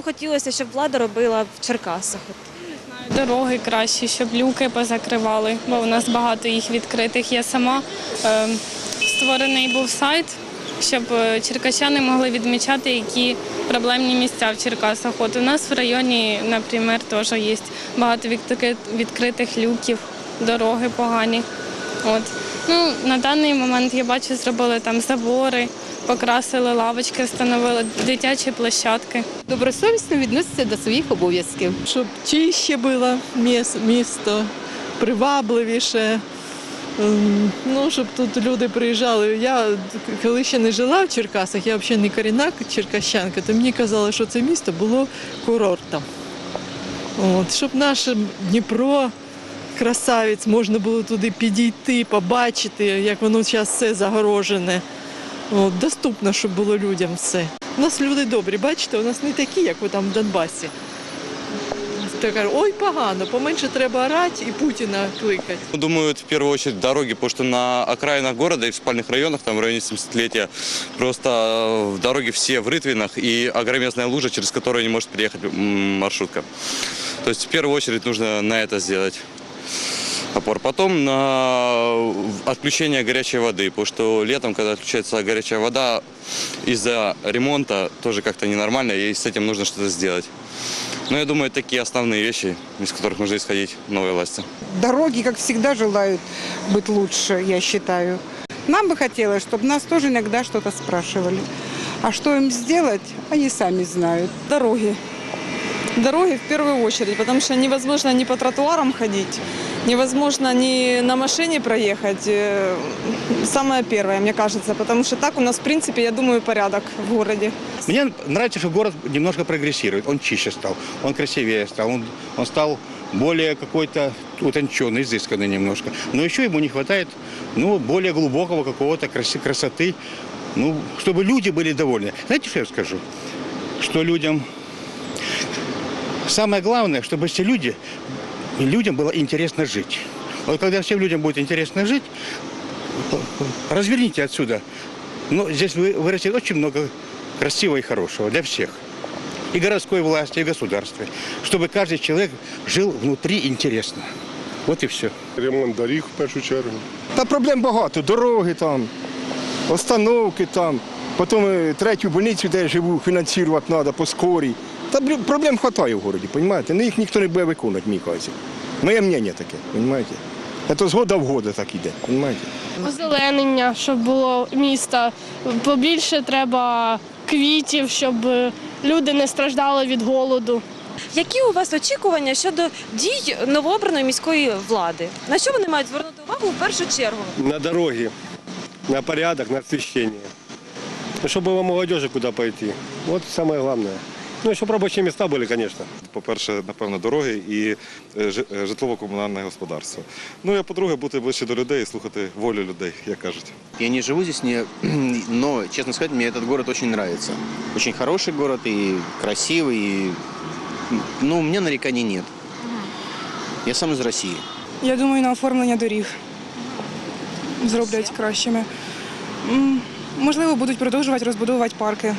вам хотілося, щоб влада робила в Черкасах? Дороги кращі, щоб люки позакривали, бо у нас багато їх відкритих. Я сама е, створений був сайт, щоб е, черкащани могли відмічати, які проблемні місця в Черкасах. От у нас в районі, наприклад, теж є багато відкри- відкритих люків, дороги погані. От. Ну, на даний момент я бачу, зробили там забори, покрасили лавочки, встановили дитячі площадки. добросовісно відносяться до своїх обов'язків. щоб чище було місто, привабливіше. Ем, Ну, щоб тут люди приїжджали. Я коли ще не жила в Черкасах, я взагалі не корінна черкащанка, то мені казали, що це місто було курортом. От, щоб наше Дніпро, красавець, можна було туди підійти, побачити, як воно зараз все загорожене. От, доступно, щоб було людям все. У нас люди добрі, бачите, у нас не такі, як ви там в Донбасі. То кажуть, ой, погано, поменше треба орати і Путіна кликати. Думают в первую очередь дороги, потому что на окраинах города и в спальных районах, там в районе 70-летия, просто э, дороги все в рытвинах и огромезная лужа, через которую не может приехать м, маршрутка. То есть в первую очередь нужно на это сделать опор. Потом на отключение горячей воды, потому что летом, когда отключается горячая вода, из-за ремонта тоже как-то ненормально, и с этим нужно что-то сделать. Но я думаю, такие основные вещи, из которых нужно исходить новой власти. Дороги, как всегда, желают быть лучше, я считаю. Нам бы хотелось, чтобы нас тоже иногда что-то спрашивали. А что им сделать, они сами знают. Дороги. Дороги в первую очередь, потому что невозможно ни по тротуарам ходить, невозможно ни на машине проехать. Э, Самое первое, мне кажется, потому что так у нас, в принципе, я думаю, порядок в городе. Мне нравится, что город немножко прогрессирует. Он чище стал, он красивее стал, он, он стал более какой-то утонченный, изысканный немножко. Но еще ему не хватает ну, более глубокого какого-то красоты, ну, чтобы люди были довольны. Знаете, что я скажу? Что людям... Самое главное, чтобы все люди, людям было интересно жить. Вот когда всем людям будет интересно жить, разверните отсюда. Ну, здесь вы- вырастет очень много красивого и хорошего для всех. И городской власти, и государства. Чтобы каждый человек жил внутри интересно. Вот и все. Ремонт доріг в першу чергу. Та проблем багато. Дороги там, остановки там. Потім е, третю больницю, де я живу, фінансувати треба по скорій. Та проблем вистачає в городі, розумієте? Ну їх ніхто не буде виконувати, мені кажеться. Моє мнення таке, розумієте? Це згода в года так іде, розумієте? Озеленення, щоб було міста. Побільше треба квітів, щоб люди не страждали від голоду. Які у вас очікування щодо дій новообраної міської влади? На що вони мають звернути увагу в першу чергу? На дороги, на порядок, на освещение. Ну, чтобы молодежи куда пойти. Вот самое главное. Ну, и чтобы рабочие места были, конечно. По-перше, напевно, дороги і е, жи- е, житлово-комунальне господарство. Ну, а по-друге, бути ближче до людей і слухати волю людей, як кажуть. Я не живу здесь, не... но, честно сказать, мне этот город очень нравится. Очень хороший город и красивый. И... Ну, у меня нареканий нет. Я сам из России. Я думаю, на оформлення доріг зроблять кращими. М, Можливо, будуть продовжувати розбудовувати парки.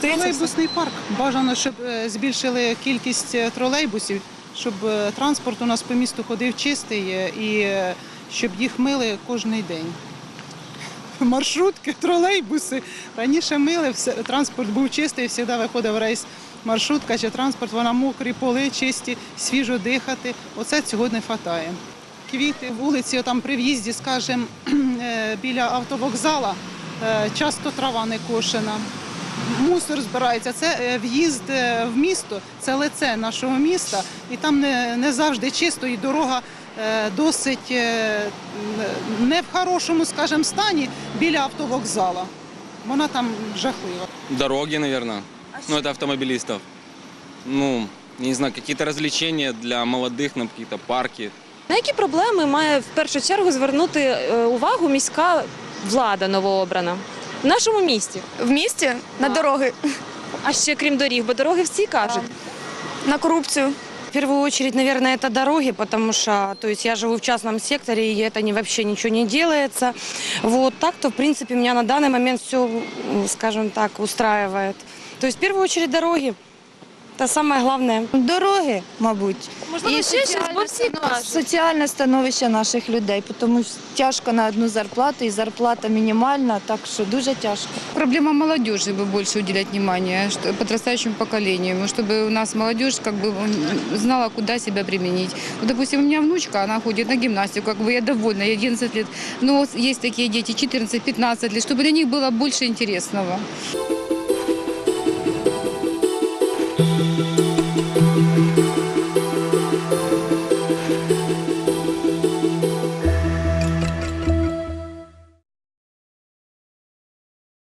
Тролейбусний парк. Бажано, щоб е, збільшили кількість е, тролейбусів, щоб е, транспорт у нас по місту ходив чистий і щоб їх мили кожен день. Маршрутки, тролейбуси. Раніше мили, транспорт був чистий, завжди виходив рейс. Маршрутка чи транспорт, вона мокрі, поли чисті, свіжо дихати. Оце цього не вистачає. Квіти, вулиці, там при в'їзді, скажімо, біля автовокзала, часто трава не кошена. Мусор збирається. Це е, в'їзд е, в місто, це лице нашого міста, і там не, не завжди чисто, і дорога е, досить не в хорошому, скажімо, стані біля автовокзала. Вона там жахлива. Дороги, наверное. Ну, это автомобилистов. Ну, не знаю, какие-то развлечения для молодых, ну, какие-то парки. На які проблеми має в першу чергу звернути увагу міська влада новообрана в нашому місті? В місті на дороги, А ще крім доріг, бо дороги всі кажуть. на корупцію. первую очередь, наверное, это дороги, потому что, то есть я живу в частном секторе, и это не, вообще ничего не делается. Вот так-то, в принципе, меня на данный момент все, скажем так, устраивает. То есть в первую очередь дороги. Это самое главное. Дороги, мабуть. Можливо, І ще щось, соціальне бо всі станов- кажуть. соціальне становище наших людей, тому що тяжко на одну зарплату, і зарплата мінімальна, так що дуже тяжко. Проблема молодежи бы больше уделять внимание что, подрастающему поколению, чтобы у нас молодежь как бы м, знала, куда себя применить. Вот, допустим, у меня внучка, она ходит на гимнастику, как бы я довольна, ей 11 лет. Но есть такие дети, 14-15 лет, чтобы для них было больше интересного.